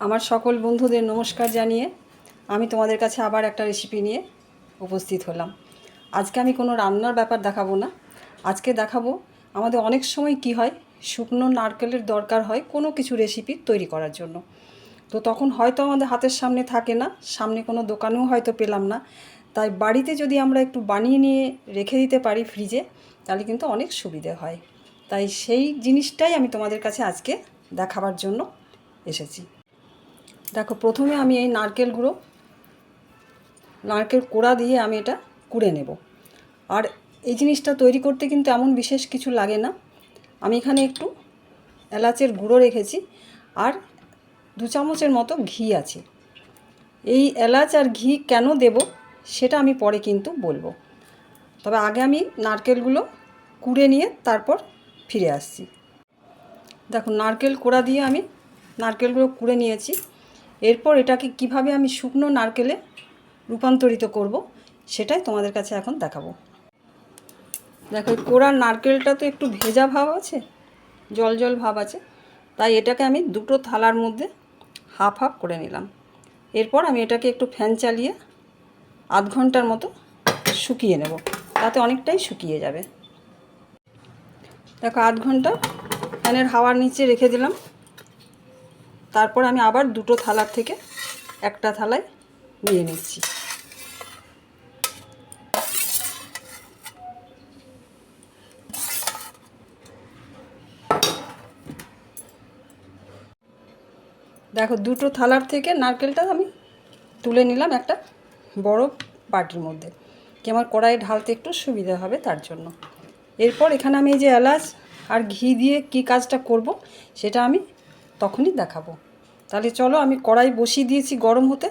আমার সকল বন্ধুদের নমস্কার জানিয়ে আমি তোমাদের কাছে আবার একটা রেসিপি নিয়ে উপস্থিত হলাম। আজকে আমি কোনো রান্নার ব্যাপার দেখাবো না। আজকে দেখাবো আমাদের অনেক সময় কি হয়, শুকনো নারকেলের দরকার হয় কোনো কিছু রেসিপি তৈরি করার জন্য। তো তখন হয়তো আমাদের হাতের সামনে থাকে না, সামনে কোনো দোকানেও হয়তো পেলাম না। তাই বাড়িতে যদি আমরা একটু বানিয়ে নিয়ে রেখে দিতে পারি ফ্রিজে তাহলে কিন্তু অনেক সুবিধে হয়। তাই সেই জিনিসটাই আমি তোমাদের কাছে আজকে দেখাবার জন্য এসেছি। দেখো, প্রথমে আমি এই নারকেল গুঁড়ো, নারকেল কোড়া দিয়ে আমি এটা কুড়ে নেব। আর এই জিনিসটা তৈরি করতে কিন্তু এমন বিশেষ কিছু লাগে না। আমি এখানে একটু এলাচের গুঁড়ো রেখেছি আর দু চামচের মতো ঘি আছে। এই এলাচ আর ঘি কেন দেব সেটা আমি পরে কিন্তু বলব। তবে আগে আমি নারকেলগুলো কুড়ে নিয়ে তারপর ফিরে আসছি। দেখো, নারকেল কোড়া দিয়ে আমি নারকেলগুলো কুড়ে নিয়েছি। এরপর এটাকে কীভাবে আমি শুকনো নারকেলে রূপান্তরিত করব, সেটাই তোমাদের কাছে এখন দেখাবো। দেখো কোড়ার নারকেলটা তো একটু ভেজা ভাব আছে, জল জল ভাব আছে, তাই এটাকে আমি দুটো থালার মধ্যে হাফ হাফ করে নিলাম। এরপর আমি এটাকে একটু ফ্যান চালিয়ে আধ ঘণ্টার মতো শুকিয়ে নেব, তাতে অনেকটাই শুকিয়ে যাবে। দেখো, আধ ঘণ্টা ফ্যানের হাওয়ার নিচে রেখে দিলাম। তারপর আমি আবার দুটো থালার থেকে একটা থালায় নিয়ে নিচ্ছি। দেখো, দুটো থালার থেকে নারকেলটা আমি তুলে নিলাম একটা বড় বাটির মধ্যে। কি আমার কড়াইয়ে ঢালতে একটু সুবিধা হবে তার জন্য। এরপর এখানে আমি এই যে এলাচ আর ঘি দিয়ে কি কাজটা করব, সেটা আমি তখনই দেখাবো। তাহলে চলো আমি কড়াই বসিয়ে দিয়েছি গরম হতে।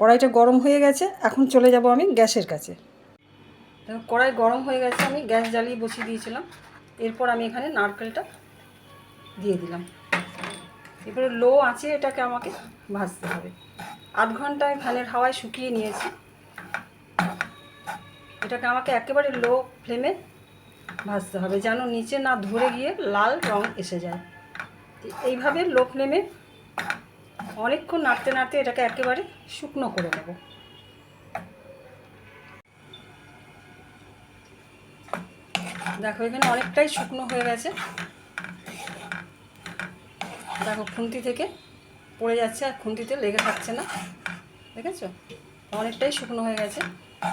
কড়াইটা গরম হয়ে গেছে, এখন চলে যাব আমি গ্যাসের কাছে। কড়াই গরম হয়ে গেছে, আমি গ্যাস জ্বালিয়ে বসিয়ে দিয়েছিলাম। এরপর আমি এখানে নারকেলটা দিয়ে দিলাম। এবারে লো আছে এটাকে আমাকে ভাজতে হবে। আধ ঘণ্টা আমি ফ্যানের হাওয়ায় শুকিয়ে নিয়েছি। এটাকে আমাকে একেবারে লো ফ্লেমে ভাজতে হবে, যেন নিচে না ধরে গিয়ে লাল রং এসে যায়। এইভাবে লোক নেমে অনেকক্ষণ নাড়তে নাড়তে এটাকে একেবারে শুকনো করে নেব। দেখো, এখানে অনেকটাই শুকনো হয়ে গেছে। দেখো, খুন্তি থেকে পড়ে যাচ্ছে আর খুন্তিতে লেগে থাকছে না। দেখেছ? অনেকটাই শুকনো হয়ে গেছে।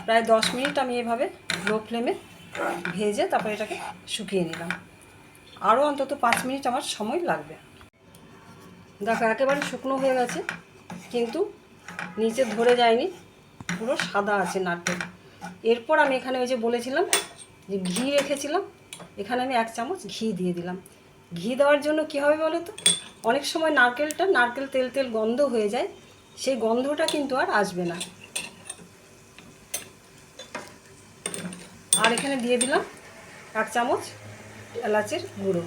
প্রায় দশ মিনিট আমি এভাবে লো ফ্লেমে ভেজে তারপরে এটাকে শুকিয়ে নিলাম। আরও অন্তত পাঁচ মিনিট আমার সময় লাগবে। দেখো, একেবারে শুকনো হয়ে গেছে, কিন্তু নিচে ধরে যায়নি, পুরো সাদা আছে নারকেল। এরপর আমি এখানে ওই যে বলেছিলাম যে ঘি রেখেছিলাম, এখানে আমি এক চামচ ঘি দিয়ে দিলাম। ঘি দেওয়ার জন্য কী হবে বলো তো? অনেক সময় নারকেলটা নারকেল তেল তেল গন্ধ হয়ে যায়, সেই গন্ধটা কিন্তু আর আসবে না। আর এখানে দিয়ে দিলাম এক চামচ এলাচের গুঁড়ো।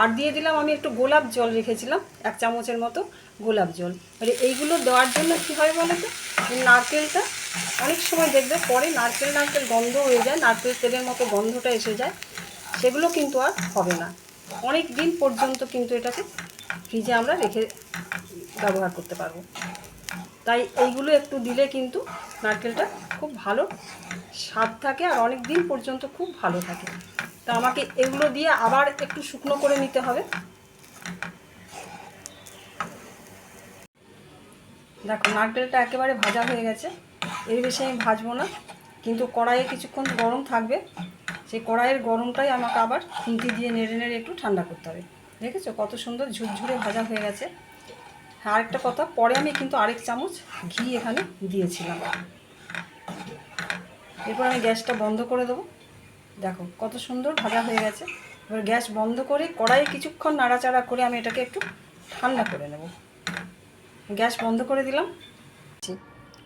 আর দিয়ে দিলাম, আমি একটু গোলাপ জল রেখেছিলাম, এক চামচের মতো গোলাপ জল। এবারে এইগুলো দেওয়ার জন্য কী হয় বলো তো? নারকেলটা অনেক সময় দেখবে, পরে নারকেল নারকেল গন্ধ হয়ে যায়, নারকেল তেলের মতো গন্ধটা এসে যায়, সেগুলো কিন্তু আর হবে না। অনেক দিন পর্যন্ত কিন্তু এটাকে ফ্রিজে আমরা রেখে ব্যবহার করতে পারব। তাই এইগুলো একটু দিলে কিন্তু নারকেলটা খুব ভালো স্বাদ থাকে, আর অনেক দিন পর্যন্ত খুব ভালো থাকে। তা আমাকে এগুলো দিয়ে আবার একটু শুকনো করে নিতে হবে। দেখো, নারকেলটা একেবারে ভাজা হয়ে গেছে। এর বেশি আমি ভাজবো না, কিন্তু কড়াইয়ে কিছুক্ষণ গরম থাকবে। সেই কড়াইয়ের গরমটাই আমাকে আবার খুন্তি দিয়ে নেড়ে নেড়ে একটু ঠান্ডা করতে হবে। দেখেছ কত সুন্দর ঝুরঝুরে ভাজা হয়ে গেছে। হ্যাঁ আরেকটা কথা, পরে আমি কিন্তু আরেক চামচ ঘি এখানে দিয়েছিলাম। এরপর আমি গ্যাসটা বন্ধ করে দেবো। দেখো, কত সুন্দর ভাজা হয়ে গেছে। এবার গ্যাস বন্ধ করে কড়াইয়ে কিছুক্ষণ নাড়াচাড়া করে আমি এটাকে একটু ঠান্ডা করে নেব। গ্যাস বন্ধ করে দিলাম।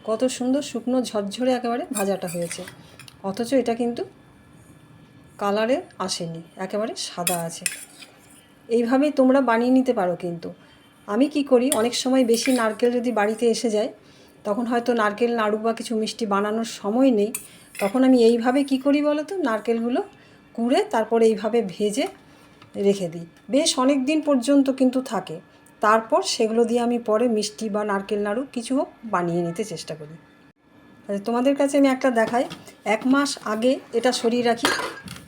কত সুন্দর শুকনো ঝরঝরে একেবারে ভাজাটা হয়েছে। অথচ এটা কিন্তু কালারে আসেনি, একেবারে সাদা আছে। এইভাবেই তোমরা বানিয়ে নিতে পারো কিন্তু। আমি কি করি, অনেক সময় বেশি নারকেল যদি বাড়িতে এসে যায়, তখন হয়তো নারকেল, নাড়ু বা কিছু মিষ্টি বানানোর সময় নেই। তখন আমি এইভাবে কি করি বলো তো? নারকেলগুলো কুড়ে তারপরে এইভাবে ভেজে রেখে দিই। বেশ অনেক দিন পর্যন্ত কিন্তু থাকে। তারপর সেগুলো দিয়ে আমি পরে মিষ্টি বা নারকেল, নাড়ু কিছু হোক বানিয়ে নিতে চেষ্টা করি। তোমাদের কাছে আমি একটা দেখাই। এক মাস আগে এটা সরিয়ে রাখি।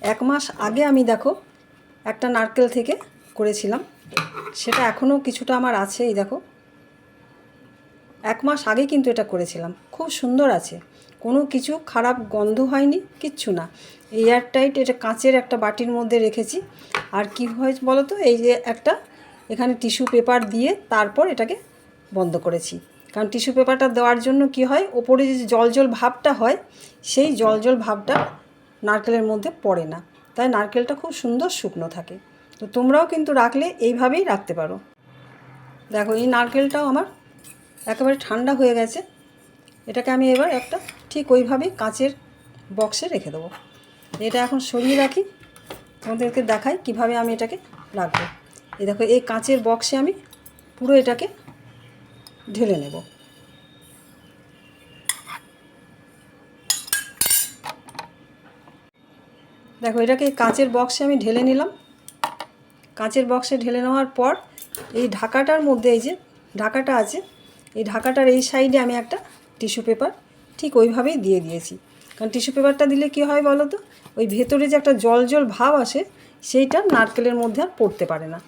এক মাস আগে আমি দেখো একটা নারকেল থেকে করেছিলাম। সেটা এখনও কিছুটা আমার আছে, এই দেখো। এক মাস আগে কিন্তু এটা করেছিলাম। খুব সুন্দর আছে। কোনো কিছু খারাপ গন্ধ হয়নি, কিচ্ছু না। এয়ার টাইট এটা কাঁচের একটা বাটির মধ্যে রেখেছি। আর কী হয়েছে বলো তো এই যে একটা এখানে টিস্যু পেপার দিয়ে তারপর এটাকে বন্ধ করেছি। কারণ টিস্যু পেপারটা দেওয়ার জন্য কি হয়, ওপরে যে জল জল ভাবটা হয়, সেই জল জল ভাবটা নারকেলের মধ্যে পড়ে না। তাই নারকেলটা খুব সুন্দর শুকনো থাকে। তো তোমরাও কিন্তু রাখলে এইভাবেই রাখতে পারো। দেখো, এই নারকেলটাও আমার একেবারে ঠান্ডা হয়ে গেছে। এটাকে আমি এবার একটা ঠিক ওইভাবেই কাঁচের বক্সে রেখে দেবো। এটা এখন সরিয়ে রাখি। তোমাদেরকে দেখাই কীভাবে আমি এটাকে রাখব। এই দেখো, এই কাঁচের বক্সে আমি পুরো এটাকে ঢেলে নেব। দেখো, এটাকে কাঁচের বক্সে আমি ঢেলে নিলাম। কাঁচের বক্সে ঢেলে নেওয়ার পর এই ঢাকাটার মধ্যে এই যে ঢাকাটা আছে, এই ঢাকাটার এই সাইডে আমি একটা টিস্যু পেপার ঠিক ওইভাবেই দিয়ে দিয়েছি। কারণ টিস্যু পেপারটা দিলে কি হয় বলো তো? ওই ভেতরে যে একটা জল জল ভাব আসে, সেইটা নারকেলের মধ্যে আর পড়তে পারে না।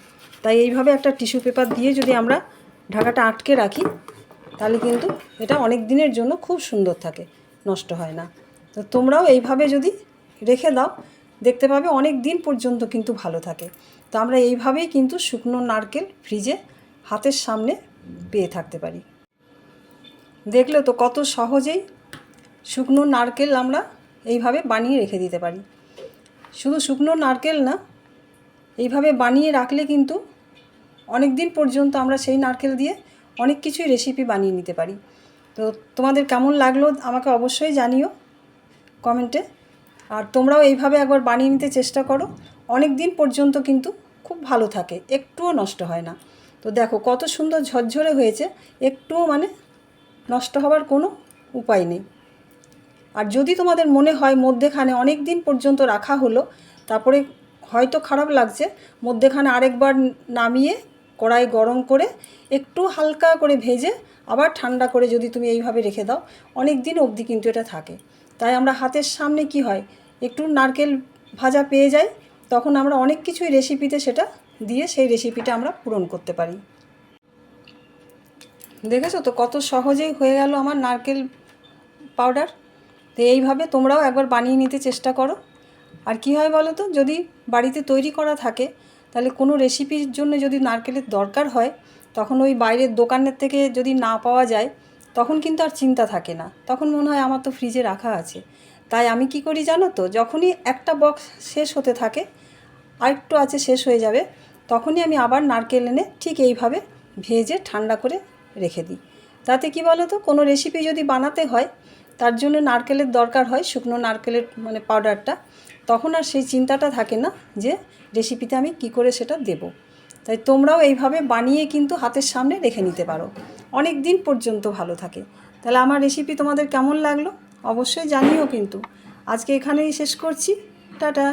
তাই এইভাবে একটা টিস্যু পেপার দিয়ে যদি আমরা ঢাকাটা আটকে রাখি, তাহলে কিন্তু এটা অনেক দিনের জন্য খুব সুন্দর থাকে, নষ্ট হয় না। তো তোমরাও এইভাবে যদি রেখে দাও, দেখতে পাবে অনেক দিন পর্যন্ত কিন্তু ভালো থাকে। তো আমরা এইভাবেই কিন্তু শুকনো নারকেল ফ্রিজে হাতের সামনে পেয়ে থাকতে পারি। দেখলে তো কত সহজেই শুকনো নারকেল আমরা এইভাবে বানিয়ে রেখে দিতে পারি। শুধু শুকনো নারকেল না, এইভাবে বানিয়ে রাখলে কিন্তু অনেক দিন পর্যন্ত আমরা সেই নারকেল দিয়ে অনেক কিছুই রেসিপি বানিয়ে নিতে পারি। তো তোমাদের কেমন লাগল আমাকে অবশ্যই জানিও কমেন্টে। আর তোমরাও এইভাবে একবার বানিয়ে নিতে চেষ্টা করো অনেক দিন পর্যন্ত কিন্তু খুব ভালো থাকে, একটুও নষ্ট হয় না। তো দেখো কত সুন্দর ঝরঝরে হয়েছে, একটুও মানে নষ্ট হওয়ার কোনো উপায় নেই। আর যদি তোমাদের মনে হয় মধ্যেখানে অনেক দিন পর্যন্ত রাখা হলো, তারপরে হয়তো খারাপ লাগছে, মধ্যেখানে আরেকবার নামিয়ে কড়াই গরম করে একটু হালকা করে ভেজে আবার ঠান্ডা করে যদি তুমি এইভাবে রেখে দাও, অনেক দিন অবধি কিন্তু এটা থাকে। তাই আমরা হাতের সামনে কি হয়, একটু নারকেল ভাজা পেয়ে যাই, তখন আমরা অনেক কিছুই রেসিপিতে সেটা দিয়ে সেই রেসিপিটা আমরা পূরণ করতে পারি। দেখেছ তো কত সহজেই হয়ে গেল আমার নারকেল পাউডার তো এইভাবে তোমরাও একবার বানিয়ে নিতে চেষ্টা করো। আর কি হয় বলো তো? যদি বাড়িতে তৈরি করা থাকে, তাহলে কোনো রেসিপির জন্য যদি নারকেলের দরকার হয়, তখন ওই বাইরের দোকানের থেকে যদি না পাওয়া যায়, তখন কিন্তু আর চিন্তা থাকে না। তখন মনে হয় আমার তো ফ্রিজে রাখা আছে। তাই আমি কি করি জানো তো? যখনই একটা বক্স শেষ হতে থাকে, আরেকটু আছে শেষ হয়ে যাবে, তখনই আমি আবার নারকেল এনে ঠিক এইভাবে ভেজে ঠান্ডা করে রেখে দিই। তাতে কি বলো তো? কোনো রেসিপি যদি বানাতে হয় তার জন্য নারকেলের দরকার হয়, শুকনো নারকেলের মানে পাউডারটা তখন আর সেই চিন্তাটা থাকে না যে রেসিপিতে আমি কি করে সেটা দেব। তাই তোমরাও এইভাবে বানিয়ে কিন্তু হাতের সামনে রেখে নিতে পারো। অনেক দিন পর্যন্ত ভালো থাকে। তাহলে আমার রেসিপি তোমাদের কেমন লাগল? অবশ্যই জানিও কিন্তু। আজকে এখানেই শেষ করছি। টাটা!